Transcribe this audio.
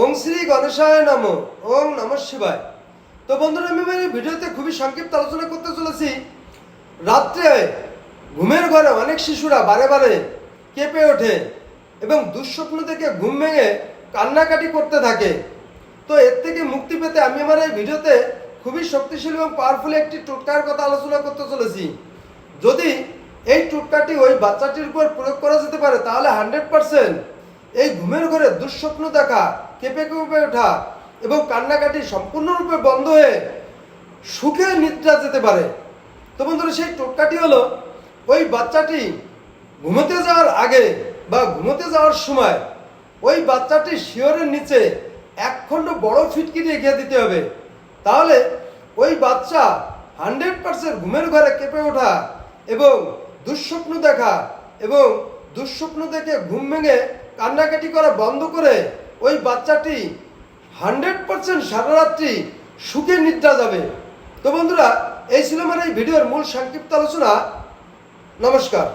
ওং শ্রী গণেশায় নম ওং নম শিবায়। তো বন্ধুরা, আমি এই ভিডিওতে খুবই সংক্ষিপ্ত আলোচনা করতে চলেছি। রাত্রে ঘুমের ঘরে অনেক শিশুরা বারে বারে কেঁপে ওঠে এবং দুঃস্বপ্ন থেকে ঘুম ভেঙে কান্নাকাটি করতে থাকে। তো এর থেকে মুক্তি পেতে আমি আমার এই ভিডিওতে খুবই শক্তিশালী এবং পাওয়ারফুল একটি টোটকার কথা আলোচনা করতে চলেছি। যদি এই টোটকাটি ওই বাচ্চাটির উপর প্রয়োগ করা যেতে পারে, তাহলে হান্ড্রেড পার্সেন্ট এই ঘুমের ঘরে দুঃস্বপ্ন দেখা কেঁপে কেঁপে ওঠা এবং কান্নাকাটি সম্পূর্ণরূপে বন্ধ হয়ে সুখে নিদ্রা যেতে পারে। তো বন্ধুরা, সেই টোটকাটি হলো, ওই বাচ্চাটি ঘুমোতে যাওয়ার আগে বা ঘুমোতে যাওয়ার সময় ওই বাচ্চাটি শিওরের নিচে একখণ্ড বড় ফিটকি রেখে দিতে হবে। তাহলে ওই বাচ্চা হান্ড্রেড পার্সেন্ট ঘুমের ঘরে কেঁপে ওঠা এবং দুঃস্বপ্ন দেখা এবং দুঃস্বপ্ন দেখে ঘুম ভেঙে কান্নাকাটি করা বন্ধ করে ওই বাচ্চাটি হান্ড্রেড পারসেন্ট সারারাত্রি সুখে নিদ্রা যাবে। তো বন্ধুরা, এই ছিল আমার এই ভিডিওর মূল সংক্ষিপ্ত আলোচনা। নমস্কার।